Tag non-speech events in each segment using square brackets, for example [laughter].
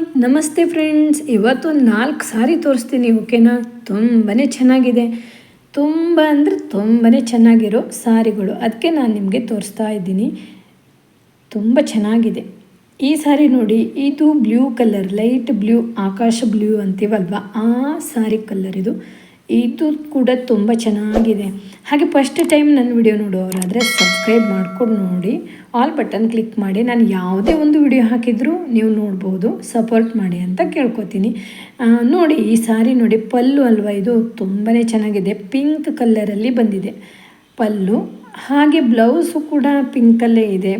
ನಮಸ್ತೆ ಫ್ರೆಂಡ್ಸ್. ಇವತ್ತು ನಾಲ್ಕು ಸಾರಿ ತೋರಿಸ್ತೀನಿ ಓಕೆನಾ? ತುಂಬಾ ಚೆನ್ನಾಗಿದೆ. ತುಂಬ ಅಂದರೆ ತುಂಬಾ ಚೆನ್ನಾಗಿರೋ ಸಾರಿಗಳು. ಅದಕ್ಕೆ ನಾನು ನಿಮಗೆ ತೋರಿಸ್ತಾ ಇದ್ದೀನಿ. ತುಂಬ ಚೆನ್ನಾಗಿದೆ. ಈ ಸಾರಿ ನೋಡಿ, ಇದು ಬ್ಲೂ ಕಲರ್, ಲೈಟ್ ಬ್ಲೂ, ಆಕಾಶ ಬ್ಲೂ ಅಂತೀವಲ್ವ? ಆ ಸಾರಿ ಕಲರ್ ಇದು. ಇದು ಕೂಡ ತುಂಬ ಚೆನ್ನಾಗಿದೆ. ಹಾಗೆ ಫಸ್ಟ್ ಟೈಮ್ ನನ್ನ ವಿಡಿಯೋ ನೋಡೋರಾದರೆ ಸಬ್ಸ್ಕ್ರೈಬ್ ಮಾಡಿಕೊಂಡು ನೋಡಿ. ಆಲ್ ಬಟನ್ ಕ್ಲಿಕ್ ಮಾಡಿ. ನಾನು ಯಾವುದೇ ಒಂದು ವಿಡಿಯೋ ಹಾಕಿದರೂ ನೀವು ನೋಡ್ಬೋದು. ಸಪೋರ್ಟ್ ಮಾಡಿ ಅಂತ ಕೇಳ್ಕೊತೀನಿ. ನೋಡಿ ಈ ಸಾರಿ ನೋಡಿ ಪಲ್ಲು ಅಲ್ವಾ ಇದು? ತುಂಬಾ ಚೆನ್ನಾಗಿದೆ. ಪಿಂಕ್ ಕಲ್ಲರಲ್ಲಿ ಬಂದಿದೆ. ಪಲ್ಲು. ಹಾಗೆ ಬ್ಲೌಸು ಕೂಡ ಪಿಂಕಲ್ಲೇ ಇದೆ.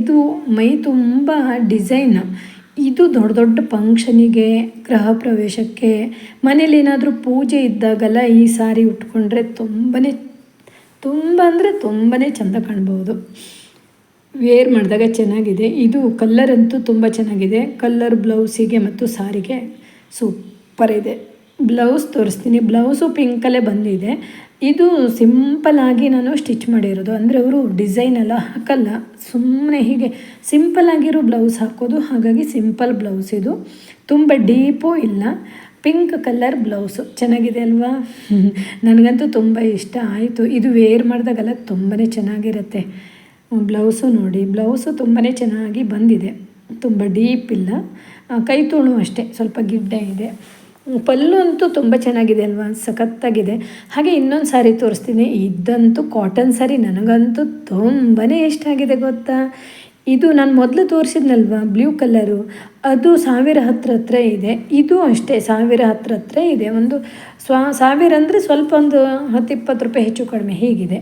ಇದು ಮೈ ತುಂಬ ಡಿಸೈನ್ ಇದು ದೊಡ್ಡ ದೊಡ್ಡ ಫಂಕ್ಷನಿಗೆ ಗೃಹ ಪ್ರವೇಶಕ್ಕೆ, ಮನೇಲಿ ಏನಾದರೂ ಪೂಜೆ ಇದ್ದಾಗಲ್ಲ ಈ ಸಾರಿ ಉಟ್ಕೊಂಡ್ರೆ ತುಂಬಾ ತುಂಬ ಅಂದರೆ ತುಂಬಾ ಚೆಂದ ಕಾಣ್ಬೋದು. ವೇರ್ ಮಾಡಿದಾಗ ಚೆನ್ನಾಗಿದೆ. ಇದು ಕಲ್ಲರ್ ಅಂತೂ ತುಂಬ ಚೆನ್ನಾಗಿದೆ. ಕಲ್ಲರ್ ಬ್ಲೌಸಿಗೆ ಮತ್ತು ಸಾರಿಗೆ ಸೂಪರ್ ಇದೆ. ಬ್ಲೌಸ್ ತೋರಿಸ್ತೀನಿ. ಬ್ಲೌಸು ಪಿಂಕಲ್ಲೇ ಬಂದಿದೆ. ಇದು ಸಿಂಪಲ್ ಆಗಿ ನಾನು ಸ್ಟಿಚ್ ಮಾಡಿರೋದು. ಅಂದರೆ ಅವರು ಡಿಸೈನ್ ಎಲ್ಲ ಹಾಕಲ್ಲ. ಸುಮ್ಮನೆ ಹೀಗೆ ಸಿಂಪಲ್ ಆಗಿರೋ ಬ್ಲೌಸ್ ಹಾಕೋದು. ಹಾಗಾಗಿ ಸಿಂಪಲ್ ಬ್ಲೌಸ್ ಇದು. ತುಂಬ ಡೀಪೂ ಇಲ್ಲ. Pink colour blouse. ಚೆನ್ನಾಗಿದೆ ಅಲ್ವಾ? [laughs] ನನಗಂತೂ ತುಂಬ ಇಷ್ಟ ಆಯಿತು. ಇದು ವೇರ್ ಮಾಡಿದಾಗೆಲ್ಲ ತುಂಬಾ ಚೆನ್ನಾಗಿರುತ್ತೆ. ಬ್ಲೌಸು ನೋಡಿ. ಬ್ಲೌಸು ತುಂಬಾ ಚೆನ್ನಾಗಿ ಬಂದಿದೆ. ತುಂಬ ಡೀಪ್ ಇಲ್ಲ. ಕೈ ತೋಳು ಅಷ್ಟೇ. ಸ್ವಲ್ಪ ಗಿಡ್ಡ ಇದೆ. ಪಲ್ಲು ಅಂತೂ ತುಂಬ ಚೆನ್ನಾಗಿದೆ ಅಲ್ವಾ? ಸಖತ್ತಾಗಿದೆ. ಹಾಗೆ ಇನ್ನೊಂದು ಸಾರಿ ತೋರಿಸ್ತೀನಿ. ಇದಂತೂ ಕಾಟನ್ ಸಾರಿ. ನನಗಂತೂ ತುಂಬಾ ಇಷ್ಟ ಆಗಿದೆ ಗೊತ್ತಾ? ಇದು ನಾನು ಮೊದಲು ತೋರಿಸಿದ್ನಲ್ವ? Blue colour. ಅದು ಸಾವಿರ ಹತ್ರ ಹತ್ರ ಇದೆ. ಇದು ಅಷ್ಟೇ ಸಾವಿರ ಹತ್ರ ಹತ್ರ ಇದೆ. ಒಂದು ಸ್ವ ಸಾವಿರ ಅಂದರೆ ಸ್ವಲ್ಪ ಒಂದು ಹತ್ತು ಇಪ್ಪತ್ತು ರೂಪಾಯಿ ಹೆಚ್ಚು ಕಡಿಮೆ ಹೀಗಿದೆ.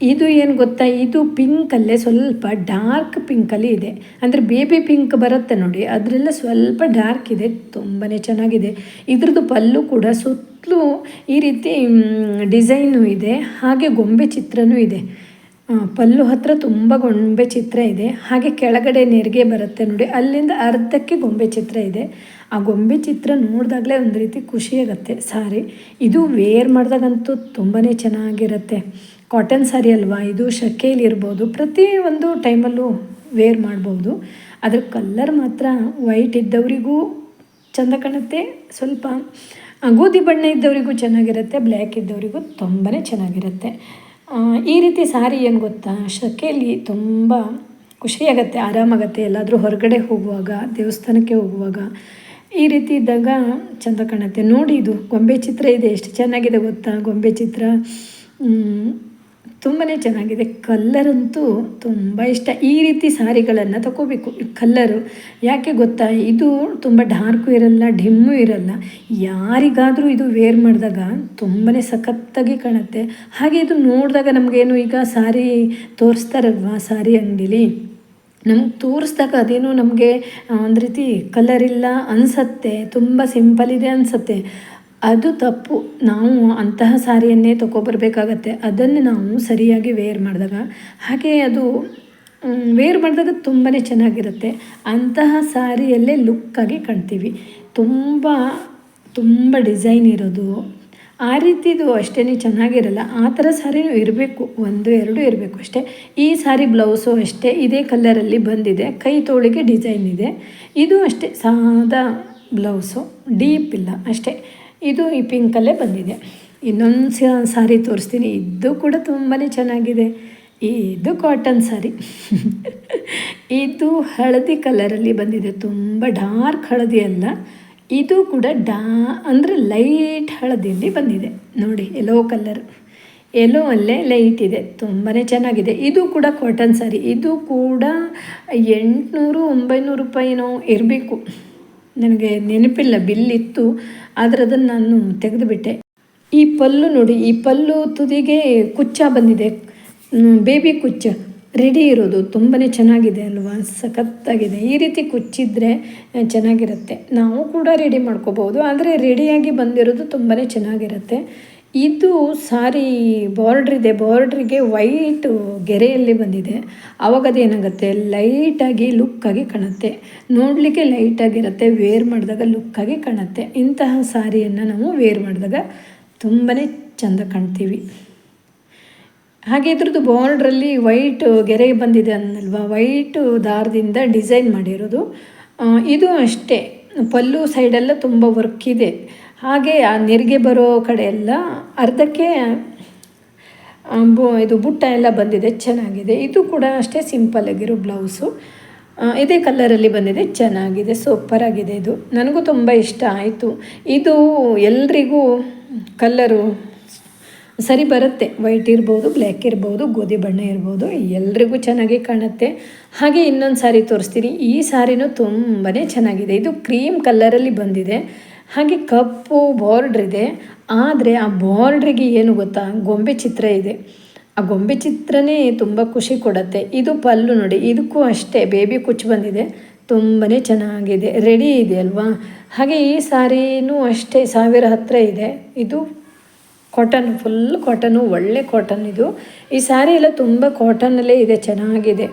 ಇದು ಏನು ಗೊತ್ತಾ? ಇದು ಪಿಂಕಲ್ಲೇ ಸ್ವಲ್ಪ ಡಾರ್ಕ್ ಪಿಂಕಲ್ಲಿ ಇದೆ. ಅಂದರೆ ಬೇಬಿ ಪಿಂಕ್ ಬರುತ್ತೆ ನೋಡಿ. ಅದರೆಲ್ಲ ಸ್ವಲ್ಪ ಡಾರ್ಕ್ ಇದೆ. ತುಂಬಾ ಚೆನ್ನಾಗಿದೆ. ಇದ್ರದ್ದು ಪಲ್ಲು ಕೂಡ ಸುತ್ತಲೂ ಈ ರೀತಿ ಡಿಸೈನು ಇದೆ. ಹಾಗೆ ಗೊಂಬೆ ಚಿತ್ರನೂ ಇದೆ. ಪಲ್ಲು ಹತ್ರ ತುಂಬ ಗೊಂಬೆ ಚಿತ್ರ ಇದೆ. ಹಾಗೆ ಕೆಳಗಡೆ ನೆರಿಗೆ ಬರುತ್ತೆ ನೋಡಿ. ಅಲ್ಲಿಂದ ಅರ್ಧಕ್ಕೆ ಗೊಂಬೆ ಚಿತ್ರ ಇದೆ. ಆ ಗೊಂಬೆ ಚಿತ್ರ ನೋಡಿದಾಗಲೇ ಒಂದು ರೀತಿ ಖುಷಿಯಾಗತ್ತೆ ಸಾರಿ, ಇದು ವೇರ್ ಮಾಡಿದಾಗಂತೂ ತುಂಬಾ ಚೆನ್ನಾಗಿರುತ್ತೆ. ಕಾಟನ್ ಸಾರಿ ಅಲ್ವಾ, ಇದು ಶಕೆಯಲ್ಲಿ ಇರ್ಬೋದು, ಪ್ರತಿ ಒಂದು ಟೈಮಲ್ಲೂ ವೇರ್ ಮಾಡ್ಬೋದು. ಅದ್ರ ಕಲ್ಲರ್ ಮಾತ್ರ ವೈಟ್ ಇದ್ದವರಿಗೂ ಚೆಂದ ಕಾಣುತ್ತೆ, ಸ್ವಲ್ಪ ಗೋಧಿ ಬಣ್ಣ ಇದ್ದವರಿಗೂ ಚೆನ್ನಾಗಿರುತ್ತೆ ಬ್ಲ್ಯಾಕ್ ಇದ್ದವರಿಗೂ ತುಂಬಾ ಚೆನ್ನಾಗಿರುತ್ತೆ. ಈ ರೀತಿ ಸಾರಿ ಏನು ಗೊತ್ತಾ ಶಕೆಯಲ್ಲಿ ತುಂಬ ಖುಷಿಯಾಗತ್ತೆ, ಆರಾಮಾಗತ್ತೆ, ಎಲ್ಲಾದರೂ ಹೊರಗಡೆ ಹೋಗುವಾಗ, ದೇವಸ್ಥಾನಕ್ಕೆ ಹೋಗುವಾಗ. ಈ ರೀತಿ ಇದ್ದಾಗ ಚೆಂದ ಕಾಣುತ್ತೆ. ನೋಡಿ ಇದು ಗೊಂಬೆ ಚಿತ್ರ ಇದೆ, ಎಷ್ಟು ಚೆನ್ನಾಗಿದೆ ಗೊತ್ತಾ, ಗೊಂಬೆ ಚಿತ್ರ. ತುಂಬಾ ಚೆನ್ನಾಗಿದೆ. ಕಲ್ಲರಂತೂ ತುಂಬ ಇಷ್ಟ. ಈ ರೀತಿ ಸಾರಿಗಳನ್ನು ತಗೋಬೇಕು ಕಲ್ಲರು ಯಾಕೆ ಗೊತ್ತಾ? ಇದು ತುಂಬ ಡಾರ್ಕು ಇರಲ್ಲ, ಡಿಮ್ಮು ಇರಲ್ಲ. ಯಾರಿಗಾದರೂ ಇದು ವೇರ್ ಮಾಡಿದಾಗ ತುಂಬಾ ಸಖತ್ತಾಗಿ ಕಾಣುತ್ತೆ. ಹಾಗೆ ಇದು ನೋಡಿದಾಗ ನಮಗೇನು ಈಗ ಸಾರಿ ತೋರಿಸ್ತಾರಲ್ವ? ಸಾರಿ ಅಂಗಡಿಲಿ. ನಮ್ಗೆ ತೋರಿಸ್ದಾಗ ಅದೇನೋ ನಮಗೆ ಒಂದು ರೀತಿ ಕಲರ್ ಇಲ್ಲ ಅನಿಸತ್ತೆ. ತುಂಬ ಸಿಂಪಲ್ ಇದೆ ಅನಿಸತ್ತೆ. ಅದು ತಪ್ಪು. ನಾವು ಅಂತಹ ಸಾರಿಯನ್ನೇ ತೊಗೊಬರ್ಬೇಕಾಗತ್ತೆ. ಅದನ್ನು ನಾವು ಸರಿಯಾಗಿ ವೇರ್ ಮಾಡಿದಾಗ, ಹಾಗೆ ಅದು ವೇರ್ ಮಾಡಿದಾಗ ತುಂಬಾ ಚೆನ್ನಾಗಿರುತ್ತೆ. ಅಂತಹ ಸಾರಿಯಲ್ಲೇ ಲುಕ್ಕಾಗಿ ಕಾಣ್ತೀವಿ. ತುಂಬ ತುಂಬ ಡಿಸೈನ್ ಇರೋದು. ಆ ರೀತಿದು ಅಷ್ಟೇ ಚೆನ್ನಾಗಿರಲ್ಲ. ಆ ಥರ ಸಾರಿನೂ ಇರಬೇಕು. ಒಂದು, ಎರಡು ಇರಬೇಕು ಅಷ್ಟೇ. ಈ ಸಾರಿ ಬ್ಲೌಸು ಅಷ್ಟೇ. ಇದೇ ಕಲ್ಲರಲ್ಲಿ ಬಂದಿದೆ. ಕೈ ತೋಳಿಗೆ ಡಿಸೈನ್ ಇದೆ. ಇದು ಅಷ್ಟೇ. ಸಾದಾ ಬ್ಲೌಸು ಡೀಪ್ ಇಲ್ಲ. ಅಷ್ಟೇ. ಇದು ಈ ಪಿಂಕಲ್ಲೇ ಬಂದಿದೆ. ಇನ್ನೊಂದು ಸಾರಿ ತೋರಿಸ್ತೀನಿ. ಇದು ಕೂಡ ತುಂಬಾ ಚೆನ್ನಾಗಿದೆ. ಇದು ಕಾಟನ್ ಸಾರಿ. [laughs] ಇದು ಹಳದಿ ಕಲರಲ್ಲಿ ಬಂದಿದೆ. ತುಂಬ ಡಾರ್ಕ್ ಹಳದಿ ಅಲ್ಲ. ಇದು ಕೂಡ ಡಾ ಅಂದರೆ ಲೈಟ್ ಹಳದಿಯಲ್ಲಿ ಬಂದಿದೆ. ನೋಡಿ ಎಲ್ಲೋ ಕಲರ್ ಎಲ್ಲೋ ಅಲ್ಲೇ ಲೈಟ್ ಇದೆ. ತುಂಬಾ ಚೆನ್ನಾಗಿದೆ. ಇದು ಕೂಡ ಕಾಟನ್ ಸಾರಿ. ಇದು ಕೂಡ ಎಂಟುನೂರು, ಒಂಬೈನೂರು ರೂಪಾಯಿನೋ ಇರಬೇಕು. ನನಗೆ ನೆನಪಿಲ್ಲ ಬಿಲ್ ಇತ್ತು ಆದರೆ ಅದನ್ನು ನಾನು ತೆಗೆದುಬಿಟ್ಟೆ. ಈ ಪಲ್ಲು ನೋಡಿ, ಈ ಪಲ್ಲು ತುದಿಗೆ ಕುಚ್ಚ ಬಂದಿದೆ. ಬೇಬಿ ಕುಚ್ಚ, ರೆಡಿ ಇರೋದು ತುಂಬಾ ಚೆನ್ನಾಗಿದೆ ಅಲ್ವಾ? ಸಖತ್ತಾಗಿದೆ. ಈ ರೀತಿ ಕುಚ್ಚಿದ್ರೆ ಚೆನ್ನಾಗಿರುತ್ತೆ. ನಾವು ಕೂಡ ರೆಡಿ ಮಾಡ್ಕೋಬೋದು ಆದರೆ ರೆಡಿಯಾಗಿ ಬಂದಿರೋದು ತುಂಬಾ ಚೆನ್ನಾಗಿರುತ್ತೆ. ಇದು ಸಾರಿ ಬಾರ್ಡ್ರ್ ಇದೆ. ಬಾರ್ಡ್ರಿಗೆ ವೈಟ್ ಗೆರೆಯಲ್ಲಿ ಬಂದಿದೆ. ಆವಾಗ ಅದೇನಾಗುತ್ತೆ? ಲೈಟಾಗಿ ಲುಕ್ಕಾಗಿ ಕಾಣುತ್ತೆ. ನೋಡಲಿಕ್ಕೆ ಲೈಟಾಗಿರುತ್ತೆ ವೇರ್ ಮಾಡಿದಾಗ ಲುಕ್ಕಾಗಿ ಕಾಣುತ್ತೆ. ಇಂತಹ ಸಾರಿಯನ್ನು ನಾವು ವೇರ್ ಮಾಡಿದಾಗ ತುಂಬಾ ಚೆಂದ ಕಾಣ್ತೀವಿ. ಹಾಗೆ ಇದ್ರದ್ದು ಬಾರ್ಡ್ರಲ್ಲಿ ವೈಟ್ ಗೆರೆ ಬಂದಿದೆ ಅನ್ನಲ್ವಾ? ವೈಟ್ ದಾರದಿಂದ ಡಿಸೈನ್ ಮಾಡಿರೋದು. ಇದು ಅಷ್ಟೇ. ಪಲ್ಲು ಸೈಡೆಲ್ಲ ತುಂಬ ವರ್ಕ್ ಇದೆ. ಹಾಗೆ ಆ ನೆರಿಗೆ ಬರೋ ಕಡೆ ಎಲ್ಲ ಅರ್ಧಕ್ಕೆ ಬು- ಇದು ಬುಟ್ಟ ಎಲ್ಲ ಬಂದಿದೆ, ಚೆನ್ನಾಗಿದೆ. ಇದು ಕೂಡ ಅಷ್ಟೇ ಸಿಂಪಲ್ ಆಗಿರೋ ಬ್ಲೌಸು ಇದೇ ಕಲ್ಲರಲ್ಲಿ ಬಂದಿದೆ, ಚೆನ್ನಾಗಿದೆ ಸೂಪರ್ ಆಗಿದೆ ಇದು. ನನಗೂ ತುಂಬ ಇಷ್ಟ ಆಯಿತು. ಇದು ಎಲ್ರಿಗೂ ಕಲ್ಲರು ಸರಿ ಬರುತ್ತೆ. ವೈಟ್ ಇರ್ಬೋದು ಬ್ಲ್ಯಾಕ್ ಇರ್ಬೋದು, ಗೋಧಿ ಬಣ್ಣ ಇರ್ಬೋದು, ಎಲ್ರಿಗೂ ಚೆನ್ನಾಗಿ ಕಾಣುತ್ತೆ. ಹಾಗೆ ಇನ್ನೊಂದು ಸಾರಿ ತೋರಿಸ್ತೀನಿ. ಈ ಸಾರಿನೂ ತುಂಬಾ ಚೆನ್ನಾಗಿದೆ. ಇದು ಕ್ರೀಮ್ ಕಲ್ಲರಲ್ಲಿ ಬಂದಿದೆ. ಹಾಗೆ ಕಪ್ಪು ಬಾರ್ಡ್ರ್ ಇದೆ. ಆದರೆ ಆ ಬಾರ್ಡ್ರಿಗೆ ಏನು ಗೊತ್ತಾ? ಗೊಂಬೆ ಚಿತ್ರ ಇದೆ. ಆ ಗೊಂಬೆ ಚಿತ್ರನೇ ತುಂಬ ಖುಷಿ ಕೊಡುತ್ತೆ. ಇದು ಪಲ್ಲು ನೋಡಿ. ಇದಕ್ಕೂ ಅಷ್ಟೇ ಬೇಬಿ ಕುಚ್ಚು ಬಂದಿದೆ. ತುಂಬಾ ಚೆನ್ನಾಗಿದೆ. ರೆಡಿ ಇದೆ ಅಲ್ವಾ ಹಾಗೆ ಈ ಸಾರಿನೂ ಅಷ್ಟೇ ಸಾವಿರ ಹತ್ತಿರ ಇದೆ. ಇದು ಕಾಟನ್ ಫುಲ್ ಕಾಟನು ಒಳ್ಳೆ ಕಾಟನ್ ಇದು. ಈ ಸ್ಯಾರಿ ಎಲ್ಲ ತುಂಬ ಕಾಟನಲ್ಲೇ ಇದೆ. ಚೆನ್ನಾಗಿದೆ.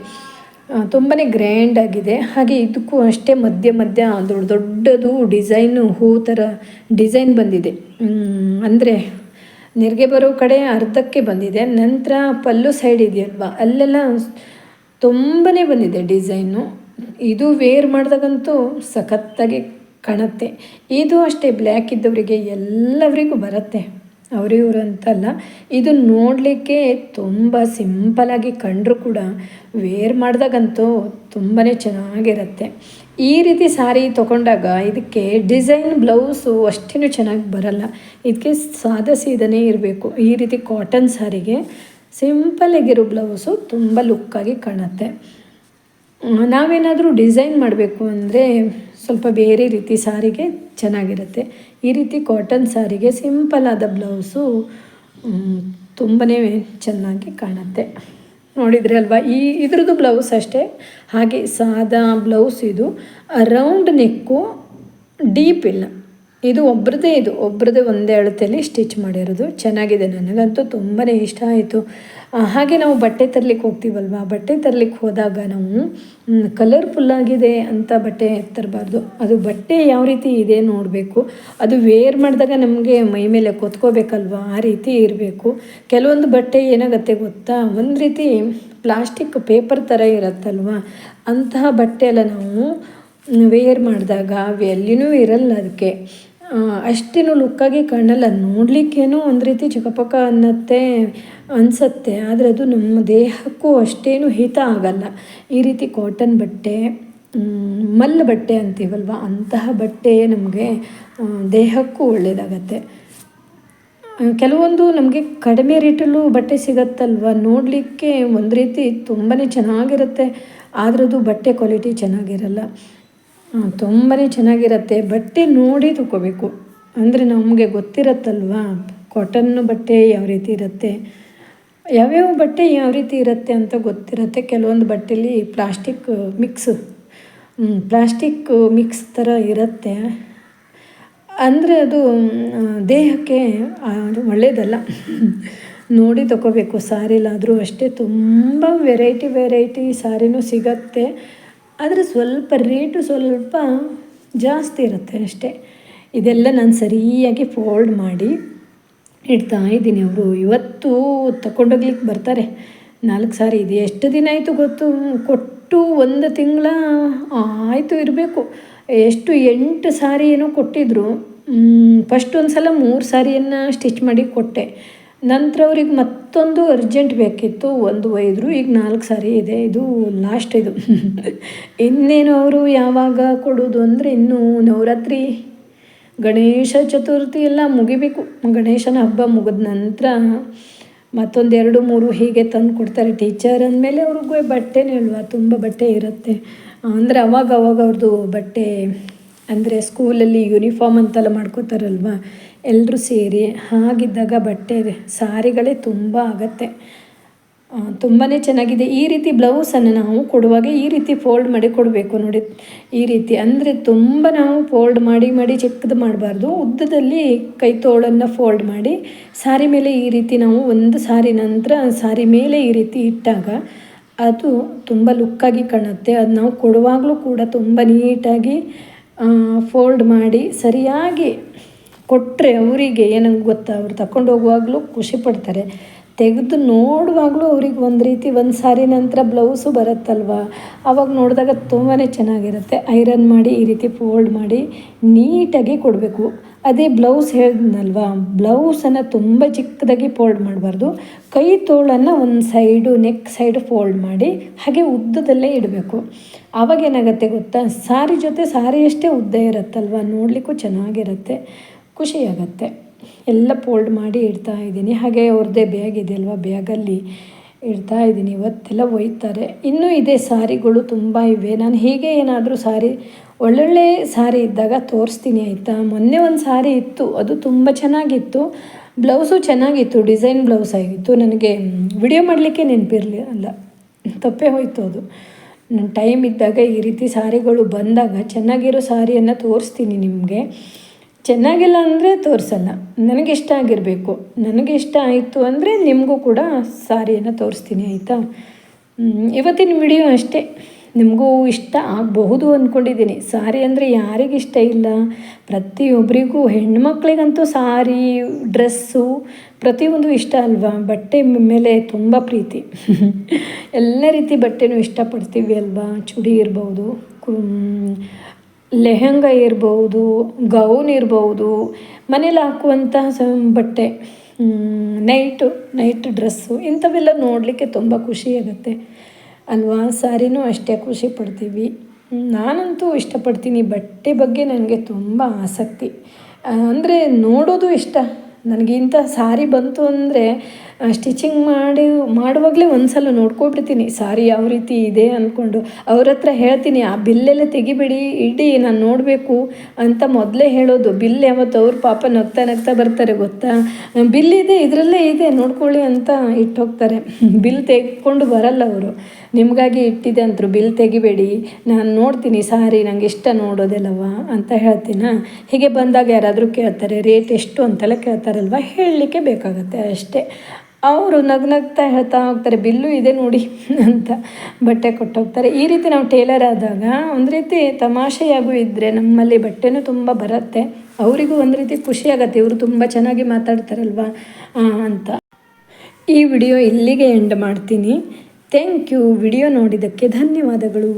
ತುಂಬಾ ಗ್ರ್ಯಾಂಡ್ ಆಗಿದೆ. ಹಾಗೆ ಇದಕ್ಕೂ ಅಷ್ಟೇ ಮಧ್ಯ ಮಧ್ಯ ದೊಡ್ಡ ದೊಡ್ಡದು ಡಿಸೈನು ಹೂ ಥರ ಡಿಸೈನ್ ಬಂದಿದೆ. ಅಂದರೆ ನೆರಿಗೆ ಬರೋ ಕಡೆ ಅರ್ಧಕ್ಕೆ ಬಂದಿದೆ. ನಂತರ ಪಲ್ಲು ಸೈಡ್ ಇದೆಯಲ್ವಾ, ಅಲ್ಲೆಲ್ಲ ತುಂಬಾ ಬಂದಿದೆ ಡಿಸೈನು ಇದು ವೇರ್ ಮಾಡಿದಾಗಂತೂ ಸಖತ್ತಾಗಿ ಕಾಣುತ್ತೆ. ಇದು ಅಷ್ಟೇ ಬ್ಲ್ಯಾಕ್ ಇದ್ದವರಿಗೆ ಎಲ್ಲವರಿಗೂ ಬರುತ್ತೆ. ಅವರು ಇವರು ಅಂತಲ್ಲ ಇದು ನೋಡಲಿಕ್ಕೆ ತುಂಬ ಸಿಂಪಲಾಗಿ ಕಂಡರೂ ಕೂಡ ವೇರ್ ಮಾಡಿದಾಗಂತೂ ತುಂಬಾ ಚೆನ್ನಾಗಿರುತ್ತೆ. ಈ ರೀತಿ ಸಾರಿ ತೊಗೊಂಡಾಗ ಇದಕ್ಕೆ ಡಿಸೈನ್ ಬ್ಲೌಸು ಅಷ್ಟೇನು ಚೆನ್ನಾಗಿ ಬರಲ್ಲ. ಇದಕ್ಕೆ ಸಾದ ಸೀದನೇ ಇರಬೇಕು. ಈ ರೀತಿ ಕಾಟನ್ ಸಾರಿಗೆ ಸಿಂಪಲಾಗಿರೋ ಬ್ಲೌಸು ತುಂಬ ಲುಕ್ಕಾಗಿ ಕಾಣುತ್ತೆ. ನಾವೇನಾದರೂ ಡಿಸೈನ್ ಮಾಡಬೇಕು ಅಂದರೆ ಸ್ವಲ್ಪ ಬೇರೆ ರೀತಿ ಸಾರಿಗೆ ಚೆನ್ನಾಗಿರುತ್ತೆ. ಈ ರೀತಿ ಕಾಟನ್ ಸಾರಿಗೆ ಸಿಂಪಲ್ ಆದ ಬ್ಲೌಸು ತುಂಬಾ ಚೆನ್ನಾಗಿ ಕಾಣುತ್ತೆ. ನೋಡಿದರೆ ಅಲ್ವಾ? ಈ ಇದ್ರದ್ದು ಬ್ಲೌಸ್ ಅಷ್ಟೇ. ಹಾಗೆ ಸಾದಾ ಬ್ಲೌಸ್ ಇದು. ರೌಂಡ್ ನೆಕ್ಕು ಡೀಪ್ ಇಲ್ಲ. ಇದು ಒಬ್ರದೇ ಇದು. ಒಬ್ರದೇ ಒಂದೇ ಅಳತೆಯಲ್ಲಿ ಸ್ಟಿಚ್ ಮಾಡಿರೋದು. ಚೆನ್ನಾಗಿದೆ. ನನಗಂತೂ ತುಂಬಾ ಇಷ್ಟ ಆಯಿತು. ಹಾಗೆ ನಾವು ಬಟ್ಟೆ ತರ್ಲಿಕ್ಕೆ ಹೋಗ್ತೀವಲ್ವ? ಬಟ್ಟೆ ತರ್ಲಿಕ್ಕೆ ಹೋದಾಗ ನಾವು ಕಲರ್ಫುಲ್ಲಾಗಿದೆ ಅಂತ ಬಟ್ಟೆ ತರಬಾರ್ದು. ಅದು ಬಟ್ಟೆ ಯಾವ ರೀತಿ ಇದೆ ನೋಡಬೇಕು. ಅದು ವೇರ್ ಮಾಡಿದಾಗ ನಮಗೆ ಮೈ ಮೇಲೆ ಕೊತ್ಕೋಬೇಕಲ್ವ? ಆ ರೀತಿ ಇರಬೇಕು. ಕೆಲವೊಂದು ಬಟ್ಟೆ ಏನಾಗುತ್ತೆ ಗೊತ್ತಾ? ಒಂದು ರೀತಿ ಪ್ಲಾಸ್ಟಿಕ್ ಪೇಪರ್ ಥರ ಇರುತ್ತಲ್ವ? ಅಂತಹ ಬಟ್ಟೆ ಎಲ್ಲ ನಾವು ವೇರ್ ಮಾಡಿದಾಗ ಎಲ್ಲಿನೂ ಇರಲ್ಲ ಅದಕ್ಕೆ. ಅಷ್ಟೇನು ಲುಕ್ಕಾಗಿ ಕಾಣಲ್ಲ. ನೋಡಲಿಕ್ಕೇನೋ ಒಂದು ರೀತಿ ಚಿಕ್ಕಪಕ್ಕ ಅನ್ನತ್ತೆ, ಅನಿಸತ್ತೆ. ಆದರೆ ಅದು ನಮ್ಮ ದೇಹಕ್ಕೂ ಅಷ್ಟೇನು ಹಿತ ಆಗಲ್ಲ. ಈ ರೀತಿ ಕಾಟನ್ ಬಟ್ಟೆ ಮಲ್ಲ ಬಟ್ಟೆ ಅಂತೀವಲ್ವ? ಅಂತಹ ಬಟ್ಟೆ ನಮಗೆ ದೇಹಕ್ಕೂ ಒಳ್ಳೆಯದಾಗತ್ತೆ ಕೆಲವೊಂದು ನಮಗೆ ಕಡಿಮೆ ರೇಟಲ್ಲೂ ಬಟ್ಟೆ ಸಿಗತ್ತಲ್ವ? ನೋಡಲಿಕ್ಕೆ ಒಂದು ರೀತಿ ತುಂಬಾ ಚೆನ್ನಾಗಿರುತ್ತೆ. ಆದ್ರದ್ದು ಬಟ್ಟೆ ಕ್ವಾಲಿಟಿ ಚೆನ್ನಾಗಿರಲ್ಲ. ತುಂಬಾ ಚೆನ್ನಾಗಿರುತ್ತೆ. ಬಟ್ಟೆ ನೋಡಿ ತಗೋಬೇಕು ಅಂದರೆ ನಮಗೆ ಗೊತ್ತಿರತ್ತಲ್ವಾ? ಕಾಟನ್ ಬಟ್ಟೆ ಯಾವ ರೀತಿ ಇರುತ್ತೆ? ಯಾವ್ಯಾವ ಬಟ್ಟೆ ಯಾವ ರೀತಿ ಇರುತ್ತೆ ಅಂತ ಗೊತ್ತಿರುತ್ತೆ. ಕೆಲವೊಂದು ಬಟ್ಟೆಲಿ ಪ್ಲಾಸ್ಟಿಕ್ ಮಿಕ್ಸ್ ಪ್ಲಾಸ್ಟಿಕ್ ಮಿಕ್ಸ್ ಥರ ಇರುತ್ತೆ. ಅಂದರೆ ಅದು ದೇಹಕ್ಕೆ ಒಳ್ಳೆಯದಲ್ಲ ನೋಡಿ ತಗೋಬೇಕು ಸಾರಿಲಾದರೂ ಅಷ್ಟೇ ತುಂಬ ವೆರೈಟಿ ವೆರೈಟಿ ಸಾರಿನೂ ಸಿಗತ್ತೆ. ಆದರೆ ಸ್ವಲ್ಪ ರೇಟು ಸ್ವಲ್ಪ ಜಾಸ್ತಿ ಇರುತ್ತೆ ಅಷ್ಟೇ. ಇದೆಲ್ಲ ನಾನು ಸರಿಯಾಗಿ ಫೋಲ್ಡ್ ಮಾಡಿ ಇಡ್ತಾ ಇದ್ದೀನಿ ಅವರು. ಇವತ್ತು ತಗೊಂಡೋಗ್ಲಿಕ್ಕೆ ಬರ್ತಾರೆ. ನಾಲ್ಕು ಸಾರಿ ಇದೆ. ಎಷ್ಟು ದಿನ ಆಯಿತು ಗೊತ್ತು? ಕೊಟ್ಟು ಒಂದು ತಿಂಗಳ ಆಯಿತು ಇರಬೇಕು. ಎಷ್ಟು ಎಂಟು ಸಾರಿ ಏನೋ ಕೊಟ್ಟಿದ್ದರು ಫಸ್ಟ್ ಒಂದು ಸಲ ಮೂರು ಸಾರಿಯನ್ನು ಸ್ಟಿಚ್ ಮಾಡಿ ಕೊಟ್ಟೆ. ನಂತರ ಅವ್ರಿಗೆ ಮತ್ತೊಂದು ಅರ್ಜೆಂಟ್ ಬೇಕಿತ್ತು, ಒಂದು ಒಯ್ದರು ಈಗ ನಾಲ್ಕು ಸಾರಿ ಇದೆ, ಇದು ಲಾಸ್ಟ್ ಇದು. [laughs] ಇನ್ನೇನು ಅವರು ಯಾವಾಗ ಕೊಡೋದು ಅಂದರೆ ಇನ್ನೂ ನವರಾತ್ರಿ, ಗಣೇಶ ಚತುರ್ಥಿ ಎಲ್ಲ ಮುಗಿಬೇಕು. ಗಣೇಶನ ಹಬ್ಬ ಮುಗಿದ ನಂತರ ಮತ್ತೊಂದು ಎರಡು, ಮೂರು ಹೀಗೆ ತಂದು ಕೊಡ್ತಾರೆ. ಟೀಚರ್ ಅಂದಮೇಲೆ ಅವ್ರಿಗೂ ಬಟ್ಟೆನೇ ಅಲ್ವಾ, ತುಂಬ ಬಟ್ಟೆ ಇರುತ್ತೆ. ಅಂದರೆ ಅವಾಗ ಅವಾಗ ಅವ್ರದ್ದು ಬಟ್ಟೆ, ಅಂದರೆ ಸ್ಕೂಲಲ್ಲಿ ಯೂನಿಫಾರ್ಮ್ ಅಂತೆಲ್ಲ ಮಾಡ್ಕೋತಾರಲ್ವ. ಎಲ್ಲರೂ ಸೇರಿ ಹಾಗಿದ್ದಾಗ ಬಟ್ಟೆ ಸಾರಿಗಳೇ ತುಂಬ ಆಗತ್ತೆ. ತುಂಬಾ ಚೆನ್ನಾಗಿದೆ. ಈ ರೀತಿ ಬ್ಲೌಸನ್ನು ನಾವು ಕೊಡುವಾಗ ಈ ರೀತಿ ಫೋಲ್ಡ್ ಮಾಡಿ ಕೊಡಬೇಕು ನೋಡಿ. ಈ ರೀತಿ ಅಂದರೆ ತುಂಬ ನಾವು ಫೋಲ್ಡ್ ಮಾಡಿ ಮಾಡಿ ಚಿಕ್ಕದು ಮಾಡಬಾರ್ದು. ಉದ್ದದಲ್ಲಿ ಕೈ ತೋಳನ್ನು ಫೋಲ್ಡ್ ಮಾಡಿ ಸಾರಿ ಮೇಲೆ ಈ ರೀತಿ ನಾವು ಒಂದು ಸಾರಿ ನಂತರ ಸಾರಿ ಮೇಲೆ ಈ ರೀತಿ ಇಟ್ಟಾಗ ಅದು ತುಂಬ ಲುಕ್ಕಾಗಿ ಕಾಣುತ್ತೆ. ಅದು ನಾವು ಕೊಡುವಾಗಲೂ ಕೂಡ ತುಂಬ ನೀಟಾಗಿ ಫೋಲ್ಡ್ ಮಾಡಿ ಸರಿಯಾಗಿ ಕೊಟ್ಟರೆ ಅವರಿಗೆ ಏನಂಗೆ ಗೊತ್ತಾ? ಅವ್ರು ತಗೊಂಡು ಹೋಗುವಾಗಲೂ ಖುಷಿ ಪಡ್ತಾರೆ. ತೆಗೆದು ನೋಡುವಾಗಲೂ ಅವ್ರಿಗೆ ಒಂದು ರೀತಿ ಒಂದು ಸಾರಿ ನಂತರ ಬ್ಲೌಸು ಬರುತ್ತಲ್ವ? ಅವಾಗ ನೋಡಿದಾಗ ತುಂಬಾ ಚೆನ್ನಾಗಿರುತ್ತೆ. ಐರನ್ ಮಾಡಿ, ಈ ರೀತಿ ಫೋಲ್ಡ್ ಮಾಡಿ ನೀಟಾಗಿ ಕೊಡಬೇಕು. ಅದೇ ಬ್ಲೌಸ್ ಹೇಳಿದ್ನಲ್ವ? ಬ್ಲೌಸನ್ನು ತುಂಬ ಚಿಕ್ಕದಾಗಿ ಫೋಲ್ಡ್ ಮಾಡಬಾರ್ದು. ಕೈ ತೋಳನ್ನು ಒಂದು ಸೈಡು ನೆಕ್ ಸೈಡು ಫೋಲ್ಡ್ ಮಾಡಿ ಹಾಗೆ ಉದ್ದದಲ್ಲೇ ಇಡಬೇಕು. ಆವಾಗ ಏನಾಗುತ್ತೆ ಗೊತ್ತಾ? ಸಾರಿ ಜೊತೆ ಸಾರಿಯಷ್ಟೇ ಉದ್ದ ಇರುತ್ತಲ್ವ? ನೋಡಲಿಕ್ಕೂ ಚೆನ್ನಾಗಿರುತ್ತೆ. ಖುಷಿಯಾಗತ್ತೆ. ಎಲ್ಲ ಫೋಲ್ಡ್ ಮಾಡಿ ಇಡ್ತಾ ಇದ್ದೀನಿ. ಹಾಗೆ ಅವ್ರದ್ದೇ ಬ್ಯಾಗ್ ಇದೆ ಅಲ್ವಾ? ಬ್ಯಾಗಲ್ಲಿ ಇಡ್ತಾ ಇದ್ದೀನಿ. ಇವತ್ತೆಲ್ಲ ಒಯ್ತಾರೆ. ಇನ್ನೂ ಇದೆ ಸಾರಿಗಳು ತುಂಬ ಇವೆ. ನಾನು ಹೀಗೆ ಏನಾದರೂ ಸಾರಿ, ಒಳ್ಳೊಳ್ಳೆ ಸಾರಿ ಇದ್ದಾಗ ತೋರಿಸ್ತೀನಿ, ಆಯಿತಾ? ಮೊನ್ನೆ ಒಂದು ಸಾರಿ ಇತ್ತು. ಅದು ತುಂಬ ಚೆನ್ನಾಗಿತ್ತು. ಬ್ಲೌಸು ಚೆನ್ನಾಗಿತ್ತು. ಡಿಸೈನ್ ಬ್ಲೌಸ್ ಆಗಿತ್ತು. ನನಗೆ ವಿಡಿಯೋ ಮಾಡಲಿಕ್ಕೆ ನೆನಪಿರಲಿ ಅಲ್ಲ ತಪ್ಪೇ ಹೋಯಿತು ಅದು. ನನ್ನ ಟೈಮ್ ಇದ್ದಾಗ ಈ ರೀತಿ ಸಾರಿಗಳು ಬಂದಾಗ ಚೆನ್ನಾಗಿರೋ ಸಾರಿಯನ್ನು ತೋರಿಸ್ತೀನಿ ನಿಮಗೆ. ಚೆನ್ನಾಗಿಲ್ಲ ಅಂದರೆ ತೋರಿಸಲ್ಲ. ನನಗೆ ಇಷ್ಟ ಆಗಿರಬೇಕು. ನನಗೆ ಇಷ್ಟ ಆಯಿತು ಅಂದರೆ ನಿಮಗೂ ಕೂಡ ಸಾರಿಯನ್ನು ತೋರಿಸ್ತೀನಿ, ಆಯಿತಾ? ಇವತ್ತಿನ ವಿಡಿಯೋ ಅಷ್ಟೇ. ನಿಮಗೂ ಇಷ್ಟ ಆಗಬಹುದು ಅಂದ್ಕೊಂಡಿದ್ದೀನಿ ಸಾರಿ ಅಂದರೆ ಯಾರಿಗಿಷ್ಟ ಇಲ್ಲ? ಪ್ರತಿಯೊಬ್ಬರಿಗೂ ಹೆಣ್ಮಕ್ಳಿಗಂತೂ ಸಾರಿ, ಡ್ರೆಸ್ಸು ಪ್ರತಿಯೊಂದು ಇಷ್ಟ ಅಲ್ವಾ? ಬಟ್ಟೆ ಮೇಲೆ ತುಂಬ ಪ್ರೀತಿ. [laughs] ಎಲ್ಲ ರೀತಿ ಬಟ್ಟೆನೂ ಇಷ್ಟಪಡ್ತೀವಿ ಅಲ್ವಾ? ಚುಡಿ ಇರ್ಬೋದು ಲೆಹಂಗ ಇರ್ಬೋದು, ಗೌನ್ ಇರ್ಬೋದು, ಮನೇಲಿ ಹಾಕುವಂತಹ ಸ ಬಟ್ಟೆ ನೈಟು ನೈಟ್ ಡ್ರೆಸ್ಸು ಇಂಥವೆಲ್ಲ ನೋಡಲಿಕ್ಕೆ ತುಂಬ ಖುಷಿಯಾಗುತ್ತೆ ಅಲ್ವಾ? ಸಾರಿನೂ ಅಷ್ಟೇ ಖುಷಿ ಪಡ್ತೀವಿ. ನಾನಂತೂ ಇಷ್ಟಪಡ್ತೀನಿ. ಬಟ್ಟೆ ಬಗ್ಗೆ ನನಗೆ ತುಂಬ ಆಸಕ್ತಿ. ಅಂದರೆ ನೋಡೋದು ಇಷ್ಟ. ನನಗೆ ಇಂಥ ಸಾರಿ ಬಂತು ಅಂದರೆ ಸ್ಟಿಚಿಂಗ್ ಮಾಡಿ, ಮಾಡುವಾಗಲೇ ಒಂದು ಸಲ ನೋಡ್ಕೊಬಿಡ್ತೀನಿ, ಸಾರಿ, ಯಾವ ರೀತಿ ಇದೆ? ಅಂದ್ಕೊಂಡು ಅವ್ರ ಹತ್ರ ಹೇಳ್ತೀನಿ, ಆ ಬಿಲ್ಲೆಲ್ಲ ತೆಗಿಬೇಡಿ, ಇಡಿ ನಾನು ನೋಡಬೇಕು ಅಂತ ಮೊದಲೇ ಹೇಳೋದು. ಬಿಲ್ ಯಾವತ್ತು ಅವ್ರ ಪಾಪ ನಗ್ತಾ ನಗ್ತಾ ಬರ್ತಾರೆ, ಗೊತ್ತಾ? ಬಿಲ್ ಇದೆ, ಇದರಲ್ಲೇ ಇದೆ, ನೋಡ್ಕೊಳ್ಳಿ ಅಂತ ಇಟ್ಟು ಹೋಗ್ತಾರೆ [laughs] ಬಿಲ್ ತೆಗೆದುಕೊಂಡು ಬರಲ್ಲ ಅವರು. ನಿಮಗಾಗಿ ಇಟ್ಟಿದೆ ಅಂತರು, ಬಿಲ್ ತೆಗಿಬೇಡಿ, ನಾನು ನೋಡ್ತೀನಿ, ಸಾರಿ, ನಂಗೆ ಇಷ್ಟ ನೋಡೋದೆಲ್ಲವ? ಅಂತ ಹೇಳ್ತೀನ. ಹೀಗೆ ಬಂದಾಗ ಯಾರಾದರೂ ಕೇಳ್ತಾರೆ, ರೇಟ್ ಎಷ್ಟು? ಅಂತೆಲ್ಲ ಕೇಳ್ತಾರಲ್ವ? ಹೇಳಲಿಕ್ಕೆ ಬೇಕಾಗುತ್ತೆ ಅಷ್ಟೇ. ಅವರು ನಗ್ನಗ್ತಾ ಹೇಳ್ತಾ ಹೋಗ್ತಾರೆ, ಬಿಲ್ಲು ಇದೆ ನೋಡಿ ಅಂತ ಬಟ್ಟೆ ಕೊಟ್ಟೋಗ್ತಾರೆ. ಈ ರೀತಿ ನಾವು ಟೇಲರ್ ಆದಾಗ ಒಂದು ರೀತಿ ತಮಾಷೆಯಾಗೂ ಇದ್ದರೆ ನಮ್ಮಲ್ಲಿ ಬಟ್ಟೆನೂ ತುಂಬ ಬರುತ್ತೆ. ಅವರಿಗೂ ಒಂದು ರೀತಿ ಖುಷಿಯಾಗತ್ತೆ ಇವರು ತುಂಬ ಚೆನ್ನಾಗಿ ಮಾತಾಡ್ತಾರಲ್ವಾ ಅಂತ. ಈ ವಿಡಿಯೋ ಇಲ್ಲಿಗೆ ಎಂಡ್ ಮಾಡ್ತೀನಿ. Thank you. ವಿಡಿಯೋ ನೋಡಿದ್ದಕ್ಕೆ ಧನ್ಯವಾದಗಳು.